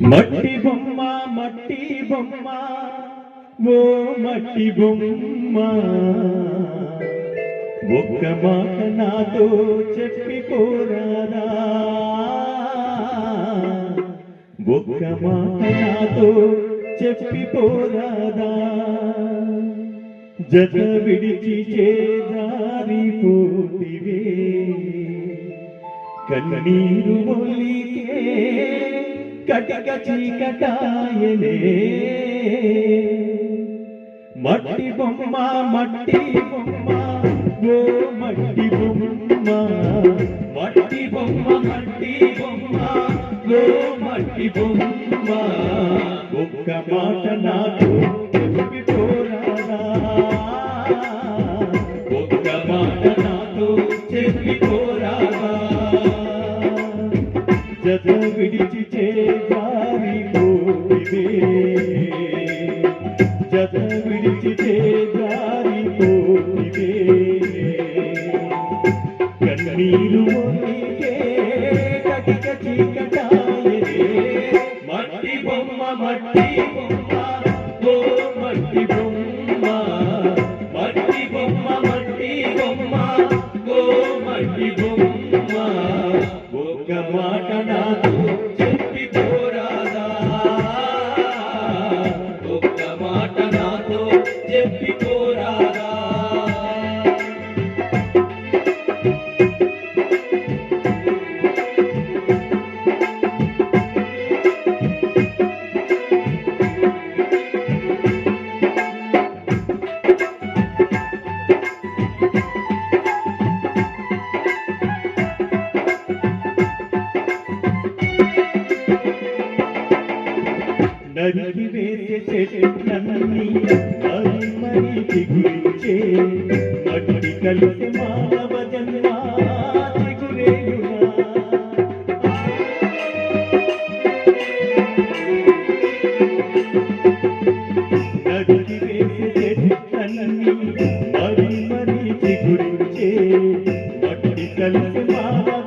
మట్టి బొమ్మ మట్టి బొమ్మ ఓ మట్టి బొమ్మ. ఒక్క మాట నాతో చెప్పిపోరాదా ఒక్క మాట నాతో చెప్పిపోరాదా జత విడిచి చేదారిపోతివే కన్నీరు మొలికే కటిక చీకటాయనే. మట్టి బొమ్మ మట్టి బొమ్మ ఓ మట్టి బొమ్మ. మట్టి బొమ్మ మట్టి బొమ్మ ఓ మట్టి బొమ్మ. ఒక్క మాట నాకు మట్టి బొమ్మ ఓ మట్టి బొమ్మ మట్టి బొమ్మ మట్టి బొమ్మ ఓ మట్టి బొమ్మ. ఒక్క మాట నాతో నరికి వేసే చెట్లన్నీ మరి మరి చిగురించే. మట్టి కలిసి మానవ జన్మ చెట్లన్నీ మరి మట్టి కలిసి మానవ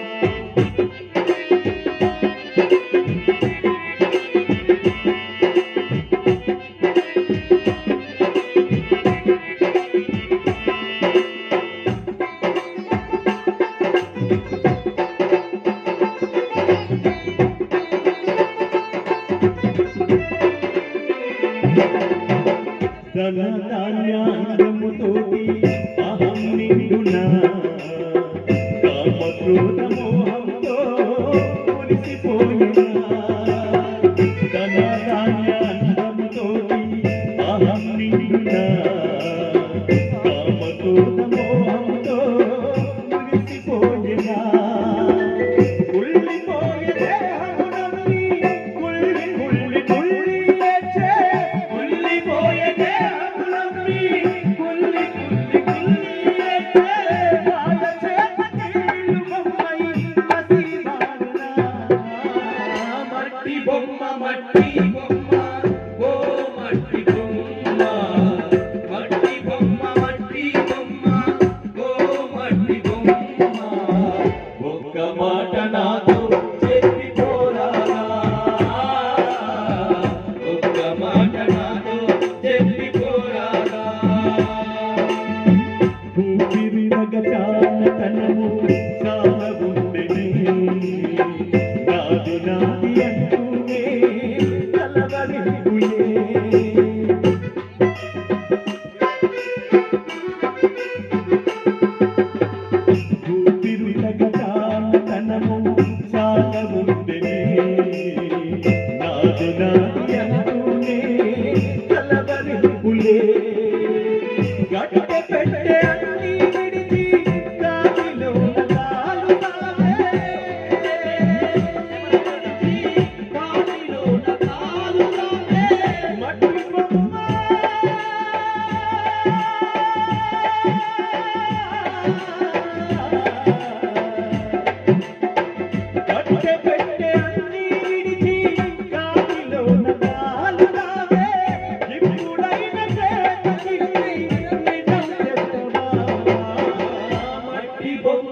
ఒక్క అహం నిండునా? కామక్రోధము బొమ్మ మట్టి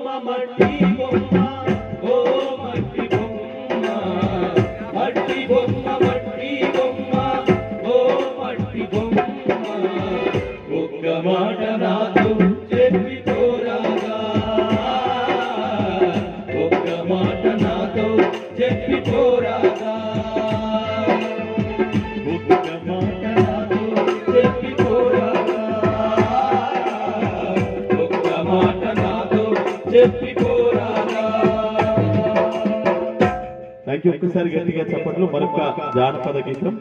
பொம்மா மட்டி பொம்மா థ్యాంక్ ఒక్కసారి గట్టిగా చెప్పట్లు మరొక జానపద గీతం.